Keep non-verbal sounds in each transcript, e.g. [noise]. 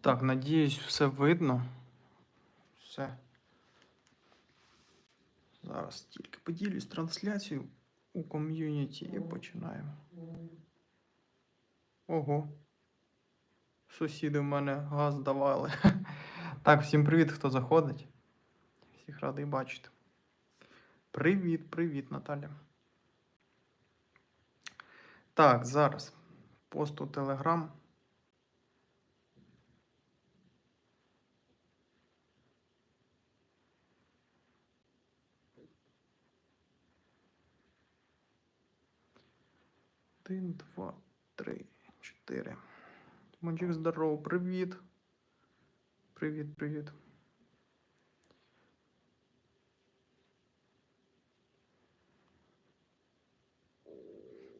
Так, надіюсь, все видно. Все. Зараз тільки поділюсь трансляцією у ком'юніті і починаємо. Ого. Сусіди в мене газ давали. [laughs] Так, всім привіт, хто заходить. Всіх радий бачити. Привіт, привіт, Наталя. Так, зараз. Пост у Телеграм. Один, два, три, чотири. Мончик, здорово, привіт. Привіт, привіт.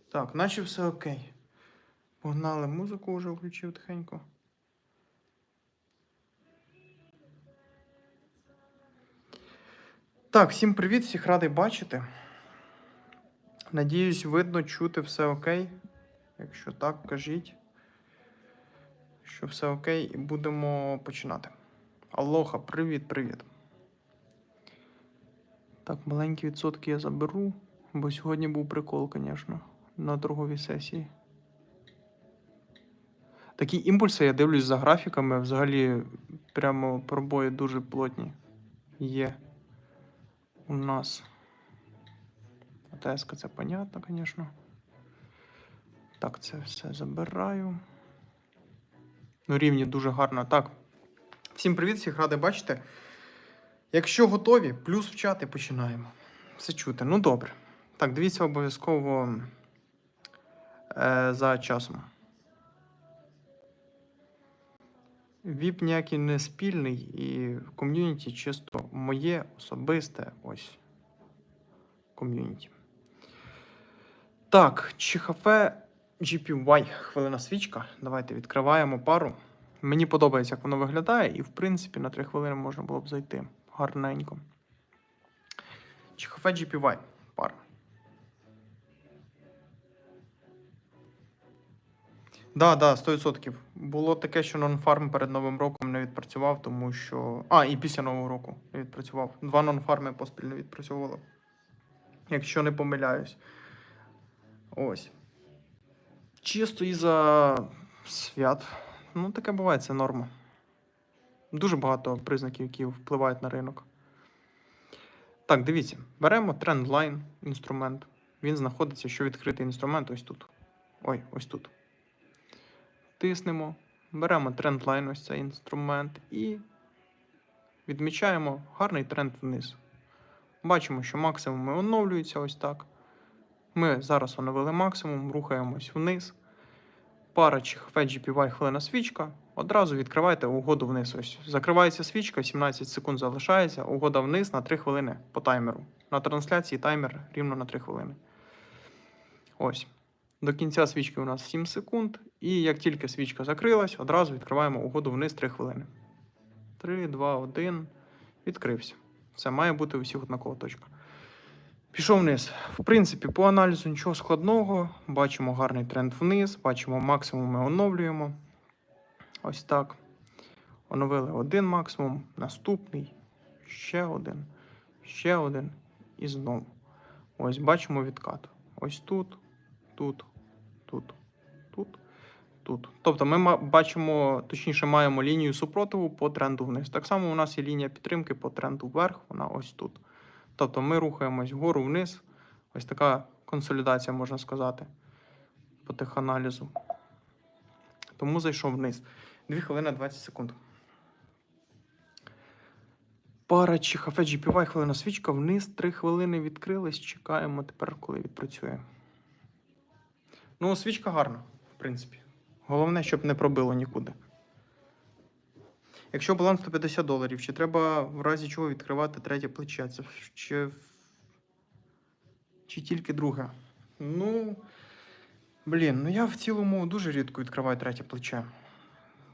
Так, наче все окей. Погнали музику вже включив тихенько. Так, всім привіт, всіх радий бачити. Надіюсь, видно, чути все окей. Якщо так, кажіть, що все окей, і будемо починати. Алоха, привіт, привіт. Так, маленькі відсотки я заберу, бо сьогодні був прикол, звісно, на торговій сесії. Такі імпульси я дивлюсь за графіками, взагалі прямо пробої дуже плотні є у нас. АТС це понятно, звісно. Так, це все забираю. Ну, рівні дуже гарно. Так. Всім привіт, всіх радий бачити. Якщо готові, плюс в чат і починаємо. Все чути. Ну добре. Так, дивіться обов'язково е, за часом. Віп ніякий не спільний, і ком'юніті чисто моє особисте ось ком'юніті. Так, Чихафе GPY, хвилина свічка. Давайте відкриваємо пару. Мені подобається, як воно виглядає, і в принципі на 3 хвилини можна було б зайти гарненько. Чихафе GPY пара. Да, да, 100%. Було таке, що нонфарм перед Новим роком не відпрацював, тому що. А, і після Нового року не відпрацював. Два нонфарми поспіль не відпрацьовували. Якщо не помиляюсь. Ось. Чисто із-за свят. Ну, таке буває, це норма. Дуже багато признаків, які впливають на ринок. Так, дивіться, беремо трендлайн інструмент. Він знаходиться, що відкритий інструмент ось тут. Ой, ось тут. Тиснемо, беремо трендлайн, ось цей інструмент, і відмічаємо гарний тренд вниз. Бачимо, що максимуми оновлюються ось так. Ми зараз оновили максимум, рухаємось вниз. Пара чихфе GPY хвилина свічка. Одразу відкривайте угоду вниз. Ось закривається свічка, 17 секунд залишається. Угода вниз на 3 хвилини по таймеру. На трансляції таймер рівно на 3 хвилини. Ось. До кінця свічки у нас 7 секунд. І як тільки свічка закрилась, одразу відкриваємо угоду вниз 3 хвилини. 3, 2, 1. Відкрився. Це має бути у всіх однакова точка. Пішов вниз. В принципі, по аналізу нічого складного. Бачимо гарний тренд вниз, бачимо максимум ми оновлюємо. Ось так. Оновили один максимум, наступний, ще один, ще один і знову. Ось бачимо відкат. Ось тут, тут, тут, тут, тут. Тобто ми бачимо, точніше, маємо лінію супротиву по тренду вниз. Так само у нас є лінія підтримки по тренду вверх, вона ось тут. Тобто ми рухаємось вгору вниз. Ось така консолідація, можна сказати, по теханалізу. Тому зайшов вниз. 2 хвилини 20 секунд. Пара чихафе GPY, хвилина свічка, вниз 3 хвилини відкрились. Чекаємо тепер, коли відпрацює. Ну, свічка гарна, в принципі. Головне, щоб не пробило нікуди. Якщо баланс 150 доларів, чи треба в разі чого відкривати третє плече? Це чи, чи тільки друге? Ну, блін, ну я в цілому дуже рідко відкриваю третє плече.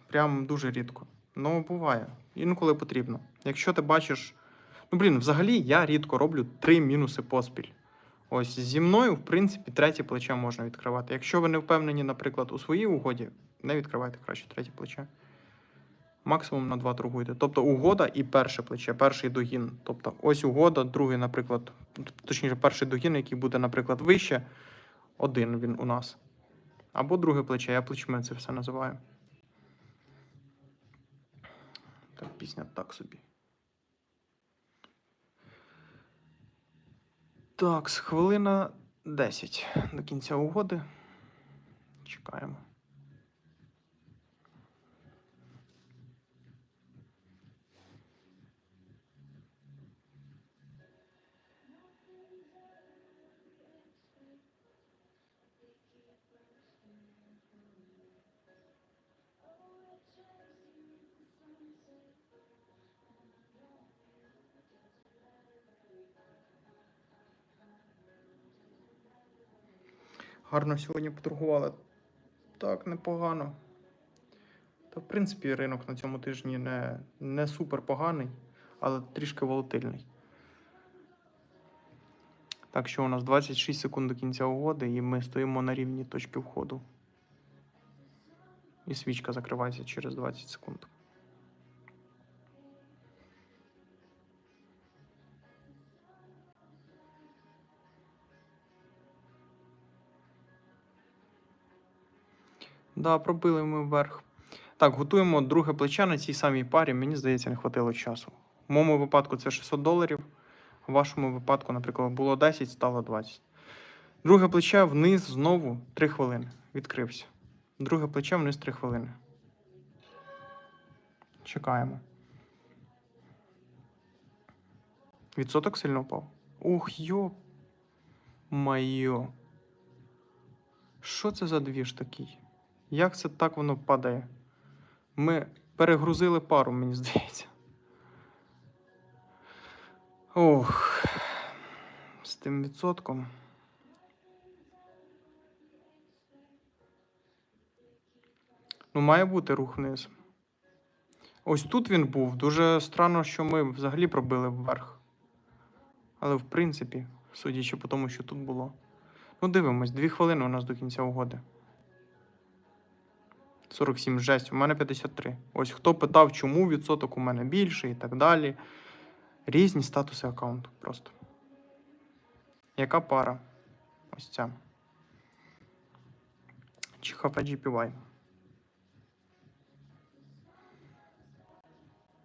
Прям дуже рідко. Ну, буває. Інколи потрібно. Якщо ти бачиш. Ну, блін, взагалі я рідко роблю три мінуси поспіль. Ось зі мною, в принципі, третє плече можна відкривати. Якщо ви не впевнені, наприклад, у своїй угоді, не відкривайте краще третє плече. Максимум на 2 торгуєте. Тобто угода і перше плече, перший догін. Тобто ось угода, другий, наприклад, точніше, перший догін, який буде, наприклад, вище, один він у нас. Або друге плече, я плечми це все називаю. Так, пісня так собі. Так, з хвилина 10 до кінця угоди. Чекаємо. Гарно сьогодні поторгували. Так, непогано. Та, в принципі, ринок на цьому тижні не, не супер поганий, але трішки волатильний. Так що у нас 26 секунд до кінця угоди, і ми стоїмо на рівні точки входу. І свічка закривається через 20 секунд. Да, пробили ми вверх. Так, готуємо друге плече на цій самій парі. Мені здається, не хватило часу. В моєму випадку це 600 доларів. В вашому випадку, наприклад, було 10, стало 20. Друге плече вниз знову 3 хвилини. Відкрився. Друге плече вниз 3 хвилини. Чекаємо. Відсоток сильно впав. Ух, йо. Майо. Що це за двіж такий? Як це так воно падає? Ми перегрузили пару, мені здається. Ох. З тим відсотком. Ну, має бути рух вниз. Ось тут він був. Дуже странно, що ми взагалі пробили вверх. Але в принципі, судячи по тому, що тут було. Ну, дивимось, дві хвилини у нас до кінця угоди. 47 жесть, у мене 53. Ось хто питав, чому відсоток у мене більший і так далі. Різні статуси аккаунту просто. Яка пара? Ось ця. Чихафе GPY.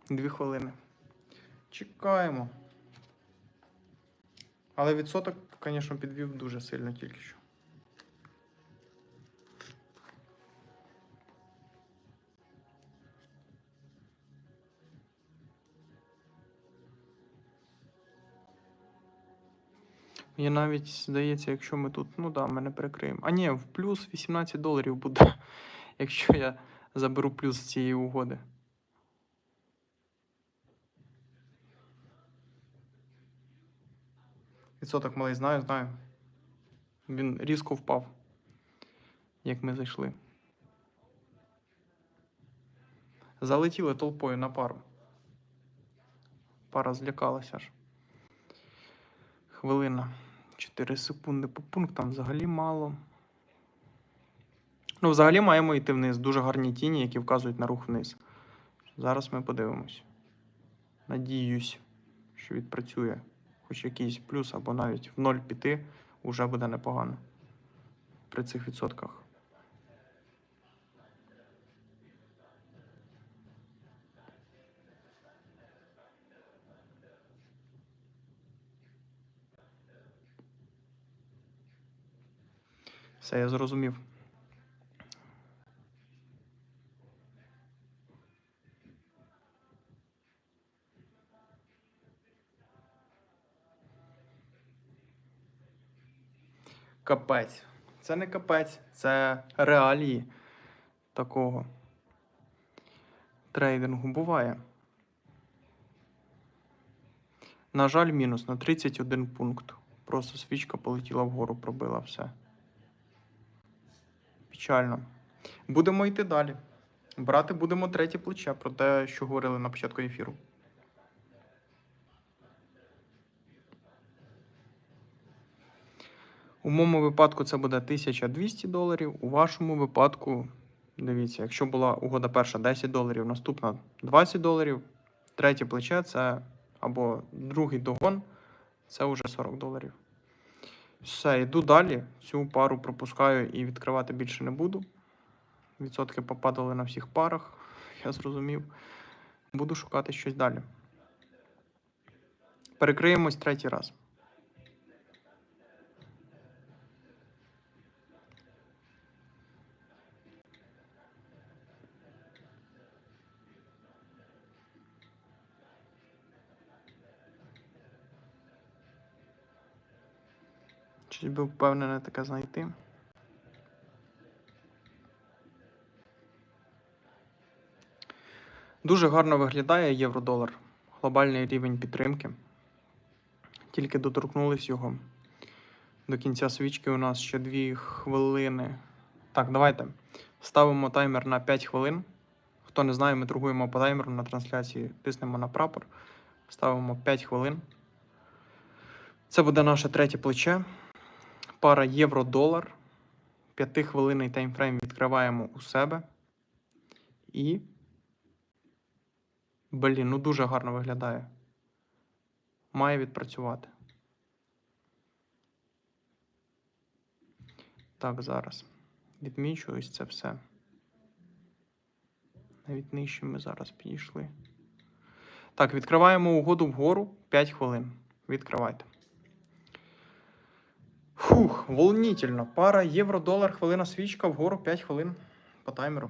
Дві хвилини. Чекаємо. Але відсоток, звісно, підвів дуже сильно тільки що. Мені навіть здається, якщо ми тут, ну да, ми не перекриємо. А ні, в плюс 18 доларів буде, [laughs] якщо я заберу плюс з цієї угоди. Відсоток малий знаю, знаю. Він різко впав, як ми зайшли. Залетіли толпою на пару. Пара злякалася аж. Хвилина. 4 секунди по пунктам взагалі мало. Ну, взагалі маємо йти вниз. Дуже гарні тіні, які вказують на рух вниз. Зараз ми подивимось. Надіюсь, що відпрацює хоч якийсь плюс або навіть в ноль піти вже буде непогано при цих відсотках. Все, я зрозумів. Капець. Це не капець, це реалії такого трейдингу буває. На жаль, мінус на 31 пункт. Просто свічка полетіла вгору, пробила все. Печально. Будемо йти далі. Брати будемо третє плече про те, що говорили на початку ефіру. У моєму випадку це буде 1200 доларів, у вашому випадку Дивіться, якщо була угода перша 10 доларів, наступна 20 доларів, третє плече це або другий догон, це вже 40 доларів. Все, йду далі. Цю пару пропускаю і відкривати більше не буду. Відсотки попадали на всіх парах, [laughs] я зрозумів. Буду шукати щось далі. Перекриємось третій раз. Щось би впевнене таке знайти. Дуже гарно виглядає євро-долар. Глобальний рівень підтримки. Тільки доторкнулись його. До кінця свічки у нас ще 2 хвилини. Так, давайте ставимо таймер на 5 хвилин. Хто не знає, ми торгуємо по таймеру на трансляції, тиснемо на прапор, ставимо 5 хвилин. Це буде наше третє плече. Пара євро-долар. 5 хвилинний таймфрейм відкриваємо у себе. І. Блін, ну дуже гарно виглядає. Має відпрацювати. Так, зараз. Відмічу ось це все. Навіть нижче ми зараз підійшли. Так, відкриваємо угоду вгору 5 хвилин. Відкривайте. Фух, волнительно. Пара євро-долар, хвилина свічка, вгору 5 хвилин по таймеру.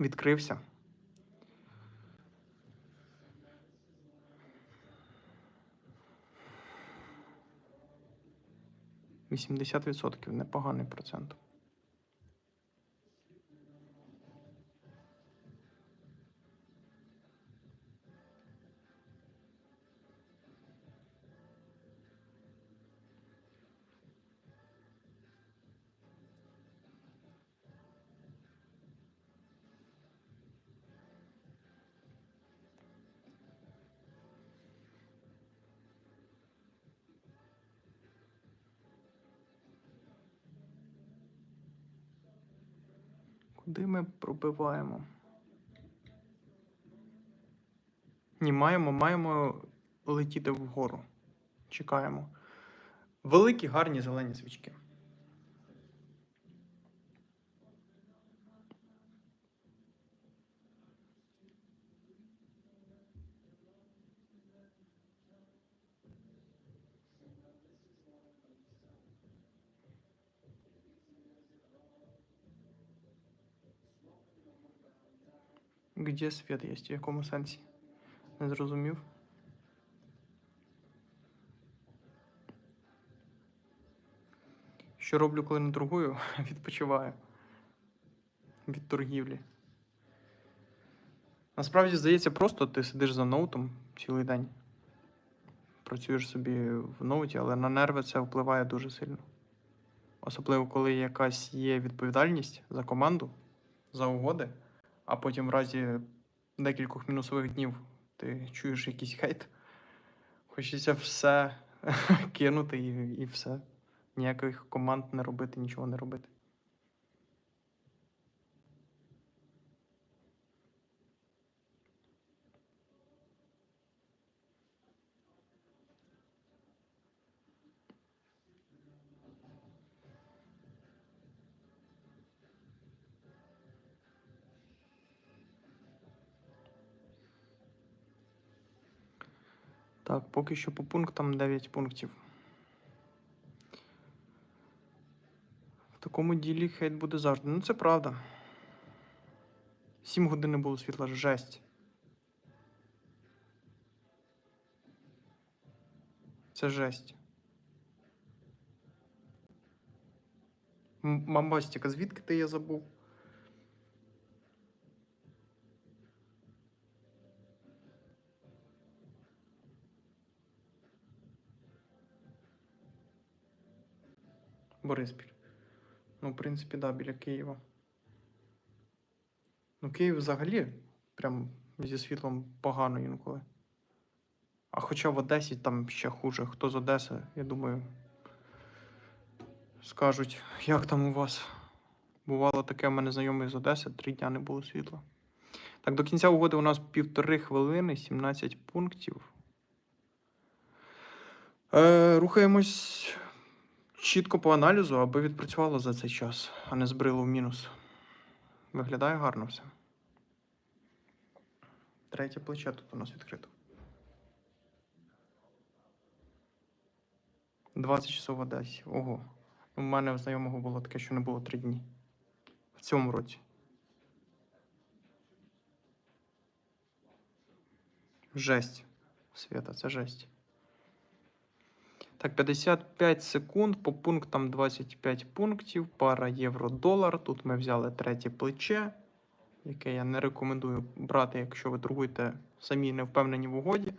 Відкрився. Вісімдесят відсотків непоганий процент. Куди ми пробиваємо? Ні, маємо, маємо летіти вгору. Чекаємо. Великі гарні зелені свічки. Где світ є? В якому сенсі? Не зрозумів. Що роблю, коли не торгую? [laughs] Відпочиваю від торгівлі. Насправді, здається, просто ти сидиш за ноутом цілий день. Працюєш собі в ноуті, але на нерви це впливає дуже сильно. Особливо, коли якась є відповідальність за команду, за угоди, а потім в разі декількох мінусових днів ти чуєш якийсь хейт. Хочеться все [laughs] кинути і, і все. Ніяких команд не робити, нічого не робити. Так, поки що по пунктам 9 пунктів. В такому ділі хейт буде завжди. Ну, це правда. 7 годин не було світла, жесть. Це жесть. Мамбастіка, звідки ти я забув? Бориспіль. Ну, в принципі, да, біля Києва. Ну, Київ взагалі прям зі світлом погано інколи. А хоча в Одесі там ще хуже. Хто з Одеси, я думаю, скажуть, як там у вас. Бувало таке, в мене знайомий з Одеси, три дня не було світла. Так, до кінця угоди у нас півтори хвилини, 17 пунктів. Е, рухаємось чітко по аналізу, аби відпрацювало за цей час, а не збрило в мінус. Виглядає гарно все. Третє плече тут у нас відкрито. 20 часов Одесі. Ого. У мене в знайомого було таке, що не було 3 дні. В цьому році. Жесть. Свята, це жесть. Так, 55 секунд по пунктам 25 пунктів, пара євро-долар. Тут ми взяли третє плече, яке я не рекомендую брати, якщо ви торгуєте самі не впевнені в угоді.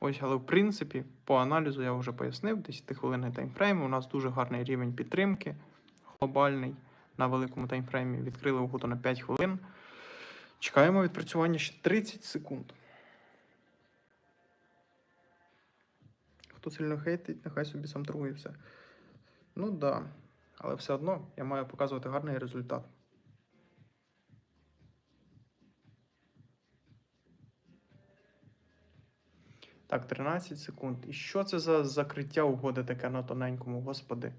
Ось, але в принципі, по аналізу я вже пояснив, 10 хвилинний таймфрейм. У нас дуже гарний рівень підтримки глобальний на великому таймфреймі. Відкрили угоду на 5 хвилин. Чекаємо відпрацювання ще 30 секунд. Хто сильно хейтить, нехай собі сам торгує все. Ну так. Да. Але все одно я маю показувати гарний результат. Так, 13 секунд. І що це за закриття угоди таке на тоненькому, господи?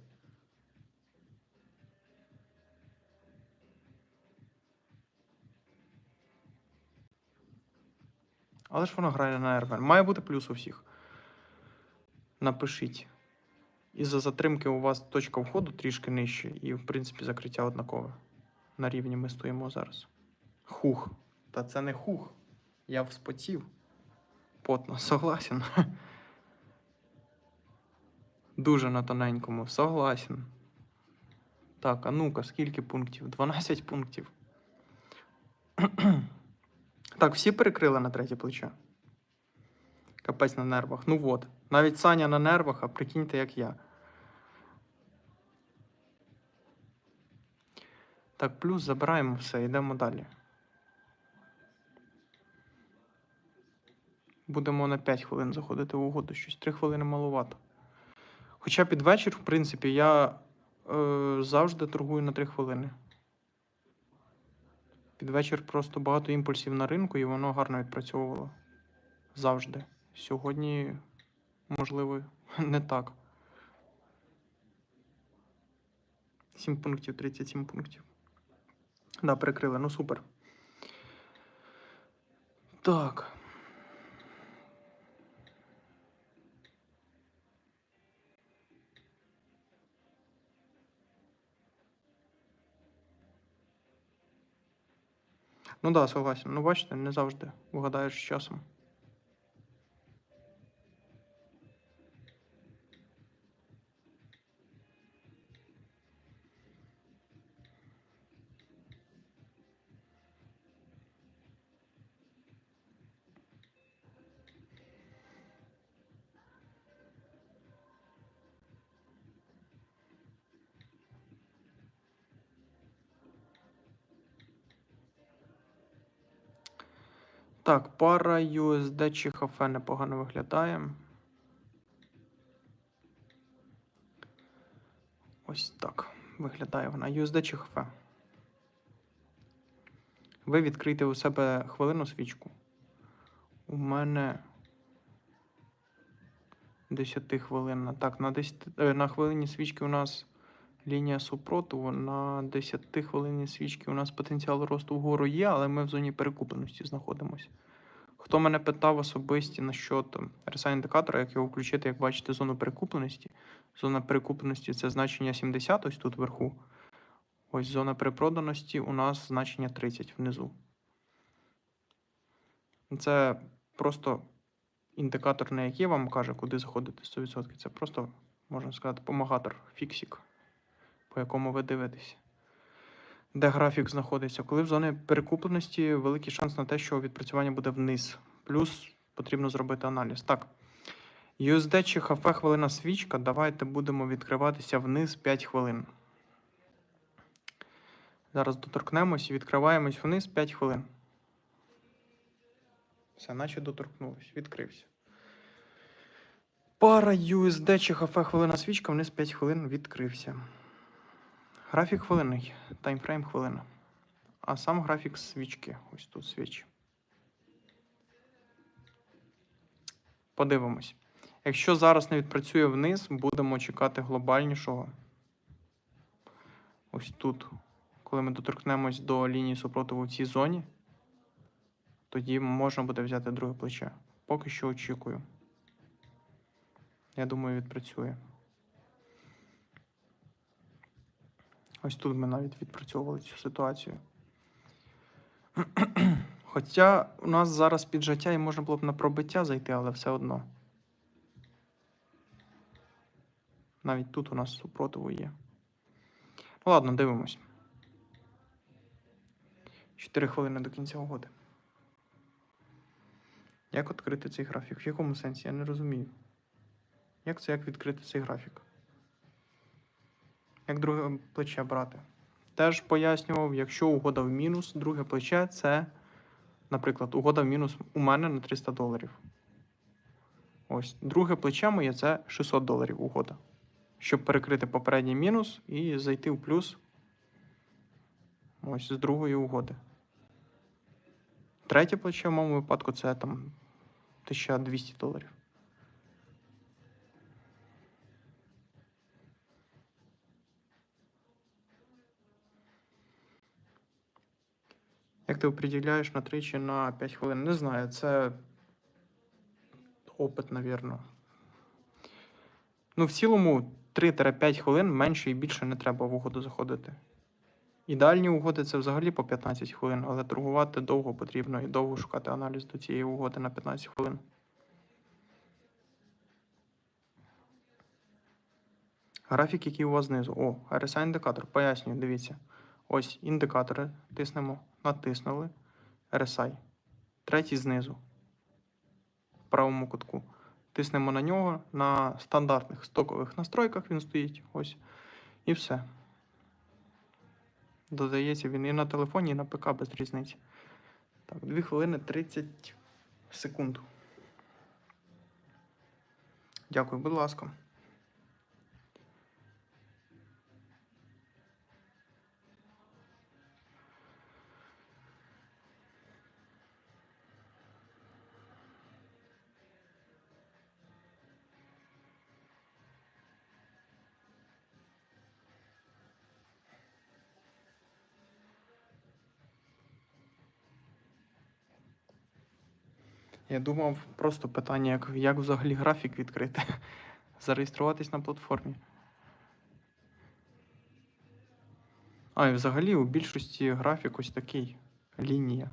Але ж воно грає на РВ. Має бути плюс у всіх. Напишіть. Із-за затримки у вас точка входу трішки нижче, і, в принципі, закриття однакове. На рівні ми стоїмо зараз. Хух. Та це не хух. Я вспотів. Потно, [laughs] согласен. Дуже на тоненькому, согласен. Так, а ну-ка, скільки пунктів? 12 пунктів. [clears throat] так, всі перекрили на третє плече. Капець на нервах. Ну от. Навіть Саня на нервах, а прикиньте, як я. Так, плюс забираємо все, йдемо далі. Будемо на 5 хвилин заходити в угоду, щось 3 хвилини малувато. Хоча під вечір, в принципі, я е, завжди торгую на 3 хвилини. Під вечір просто багато імпульсів на ринку і воно гарно відпрацьовувало. Завжди. Сьогодні, можливо, [laughs] не так. 7 пунктів, 37 пунктів. Да, перекрили, ну супер. Так. Ну да, согласен. Ну, бачите, не завжди вгадаєш з часом. Так, пара USD чи HF непогано виглядає. Ось так виглядає вона. USD чи HF. Ви відкрийте у себе хвилину свічку. У мене 10 хвилинна. Так, на 10, е, на хвилині свічки у нас лінія супротиву. На 10 хвилині свічки у нас потенціал росту вгору є, але ми в зоні перекупленості знаходимося. Хто мене питав особисті на що там RSI індикатора, як його включити, як бачите, зону перекупленості. Зона перекупленості це значення 70, ось тут вверху. Ось зона перепроданості у нас значення 30 внизу. Це просто індикатор, не який вам каже, куди заходити 100%. Це просто, можна сказати, помагатор, фіксік, по якому ви дивитесь. Де графік знаходиться. Коли в зоні перекупленості великий шанс на те, що відпрацювання буде вниз. Плюс потрібно зробити аналіз. Так. USD чи HF хвилина свічка. Давайте будемо відкриватися вниз 5 хвилин. Зараз доторкнемось і відкриваємось вниз 5 хвилин. Все, наче доторкнулось, відкрився. Пара USD чи хафе хвилина свічка, вниз 5 хвилин відкрився. Графік хвилинний, таймфрейм хвилина. А сам графік свічки. Ось тут свічі. Подивимось. Якщо зараз не відпрацює вниз, будемо чекати глобальнішого. Ось тут. Коли ми доторкнемось до лінії супротиву в цій зоні, тоді можна буде взяти друге плече. Поки що очікую. Я думаю, відпрацює. Ось тут ми навіть відпрацьовували цю ситуацію. [clears throat] Хоча у нас зараз піджаття і можна було б на пробиття зайти, але все одно. Навіть тут у нас супротиву є. Ну ладно, дивимось. 4 хвилини до кінця угоди. Як відкрити цей графік? В якому сенсі? Я не розумію. Як це як відкрити цей графік? Як друге плече брати? Теж пояснював, якщо угода в мінус, друге плече це, наприклад, угода в мінус у мене на 300 доларів. Ось, друге плече моє це 600 доларів угода. Щоб перекрити попередній мінус і зайти в плюс ось з другої угоди. Третє плече в моєму випадку це там 1200 доларів. Як ти определяєш на 3 чи на 5 хвилин? Не знаю, це опит, навірно. Ну, в цілому 3-5 хвилин менше і більше не треба в угоду заходити. Ідеальні угоди це взагалі по 15 хвилин, але торгувати довго потрібно і довго шукати аналіз до цієї угоди на 15 хвилин. Графік, який у вас знизу. О, RSI індикатор. Пояснюю, дивіться. Ось індикатори. Тиснемо, натиснули. RSI. Третій знизу. В правому кутку. Тиснемо на нього. На стандартних стокових настройках він стоїть. Ось. І все. Додається він і на телефоні, і на ПК без різниці. Так, 2 хвилини 30 секунд. Дякую, будь ласка. Я думав просто питання, як, як взагалі графік відкрити. [laughs] Зареєструватись на платформі. А, і взагалі у більшості графік ось такий. Лінія.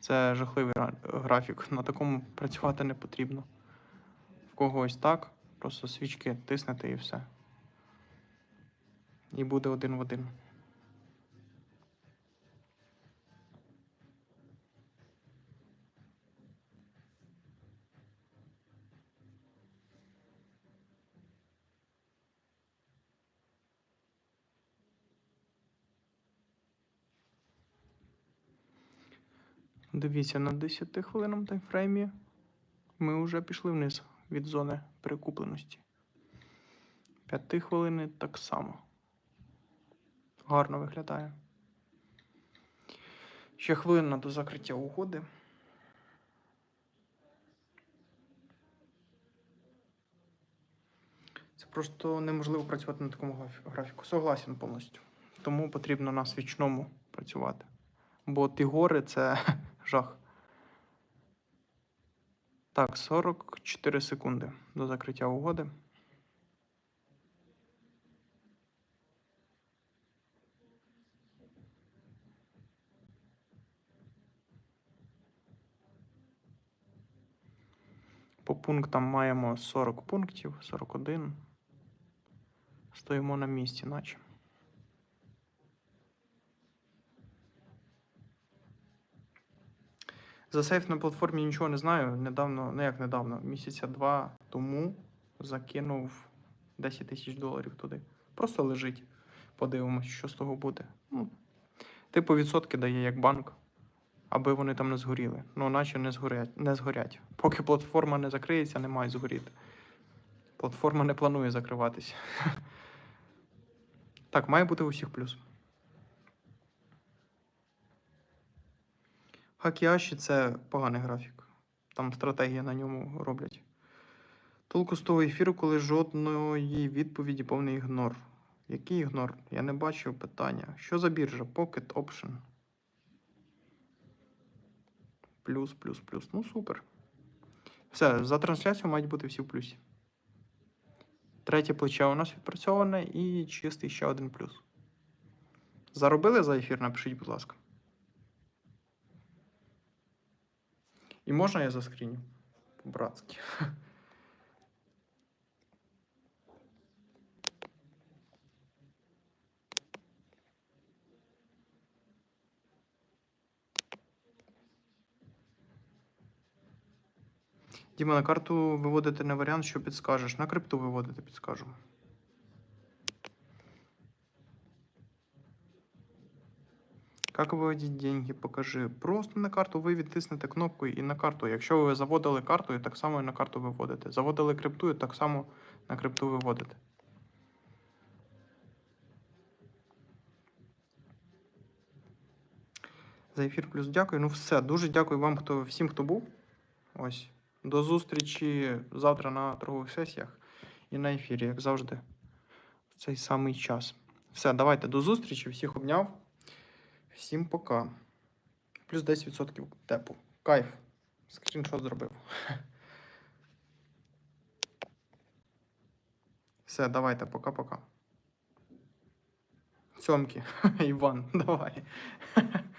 Це жахливий графік. На такому працювати не потрібно. В кого ось так, просто свічки тиснете і все. І буде один в один. Дивіться, на 10 хвилинному таймфреймі ми вже пішли вниз від зони перекупленості. 5 хвилини так само. Гарно виглядає. Ще хвилина до закриття угоди. Це просто неможливо працювати на такому графіку. Согласен повністю. Тому потрібно на свічному працювати. Бо ті гори це жах. Так, 44 секунди до закриття угоди. По пунктам маємо 40 пунктів, 41. Стоїмо на місці, наче. За сейф на платформі нічого не знаю. Недавно, ну як недавно, місяця два тому закинув 10 тисяч доларів туди. Просто лежить. Подивимось, що з того буде. Ну, типу відсотки дає як банк, аби вони там не згоріли. Ну, наче не згорять, не згорять. Поки платформа не закриється, не мають згоріти. Платформа не планує закриватися. [laughs] Так, має бути у всіх плюс. Хакіаші це поганий графік. Там стратегія на ньому роблять. Толку з того ефіру, коли жодної відповіді повний ігнор. Який ігнор? Я не бачив питання. Що за біржа? Pocket Option. Плюс, плюс, плюс. Ну, супер. Все, за трансляцію мають бути всі в плюсі. Третє плече у нас відпрацьоване і чистий ще один плюс. Заробили за ефір? Напишіть, будь ласка. І можна я заскріню? По-братськи. Діма, на карту виводити не варіант, що підскажеш. На крипту виводити підскажу. Как виводити деньги? Покажи. Просто на карту ви відтиснете кнопкою і на карту. Якщо ви заводили картою, так само і на карту виводите. Заводили криптою, так само на крипту виводите. За ефір плюс дякую. Ну все, дуже дякую вам, хто всім, хто був. Ось. До зустрічі завтра на торгових сесіях і на ефірі, як завжди, в цей самий час. Все, давайте до зустрічі. Всіх обняв. Всім пока. Плюс 10% тепу. Кайф. Скріншот зробив. [laughs] Все, давайте, пока-пока. Сьомки. [laughs] Іван, давай. [laughs]